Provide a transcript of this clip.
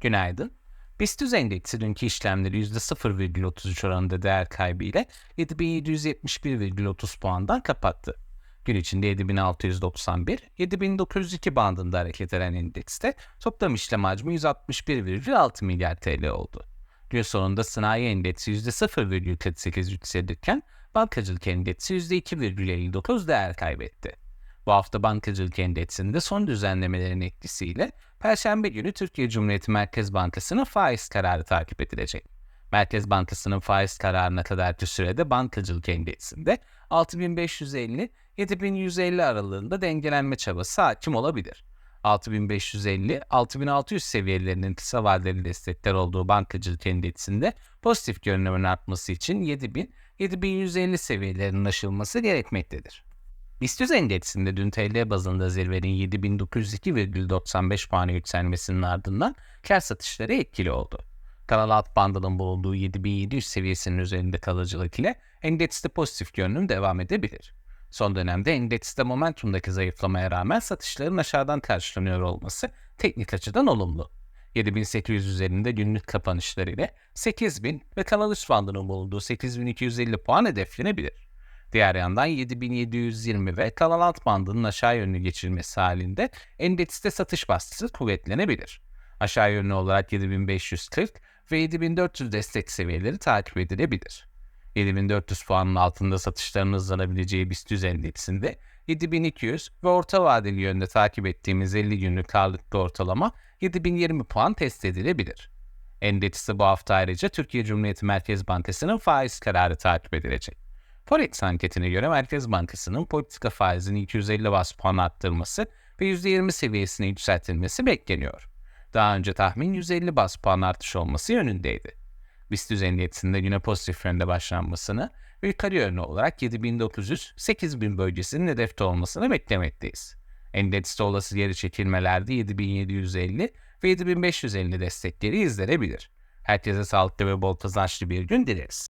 Günaydın. BIST endeksi dünkü işlemleri %0,33 oranında değer kaybı ile 7771,30 puandan kapattı. Gün içinde 7691, 7902 bandında hareket eden endekste toplam işlem hacmi 161,6 milyar TL oldu. Gün sonunda sanayi endeksi %0,48 yükselirken bankacılık endeksi %2,59 değer kaybetti. Bu hafta bankacılık endeksinde son düzenlemelerin etkisiyle Perşembe günü Türkiye Cumhuriyeti Merkez Bankası'nın faiz kararı takip edilecek. Merkez Bankası'nın faiz kararına kadarki sürede bankacılık endeksinde 6550-7150 aralığında dengelenme çabası hakim olabilir. 6550-6600 seviyelerinin kısa vadeli destekler olduğu bankacılık endeksinde pozitif görünümün artması için 7000-7150 seviyelerinin aşılması gerekmektedir. BIST endeksinde dün TL bazında zirvenin 7902,95 puanı yükselmesinin ardından kar satışları etkili oldu. Kanal alt bandının bulunduğu 7700 seviyesinin üzerinde kalıcılık ile endekste pozitif görünüm devam edebilir. Son dönemde endekste momentumdaki zayıflamaya rağmen satışların aşağıdan karşılanıyor olması teknik açıdan olumlu. 7800 üzerinde günlük kapanışlar ile 8000 ve kanal üst bandının bulunduğu 8250 puan hedeflenebilir. Diğer yandan 7720 ve kanal alt bandının aşağı yönlü geçilmesi halinde endekste satış baskısı kuvvetlenebilir. Aşağı yönlü olarak 7540 ve 7400 destek seviyeleri takip edilebilir. 7400 puanın altında satışların hızlanabileceği BIST endeksinde 7200 ve orta vadeli yönde takip ettiğimiz 50 günlük ağırlıklı ortalama 7020 puan test edilebilir. Endekste bu hafta ayrıca Türkiye Cumhuriyeti Merkez Bankası'nın faiz kararı takip edilecek. Forex anketine göre Merkez Bankası'nın politika faizini 250 bas puan arttırması ve %20 seviyesine yükseltilmesi bekleniyor. Daha önce tahmin 150 bas puan artış olması yönündeydi. BIST endeksinde güne pozitif yönde başlanmasını ve yukarı yönlü olarak 7900-8000 bölgesinin hedefte olmasını beklemekteyiz. Endekste olası geri çekilmelerde 7750 ve 7550 destekleri izlenebilir. Herkese sağlıklı ve bol kazançlı bir gün dileriz.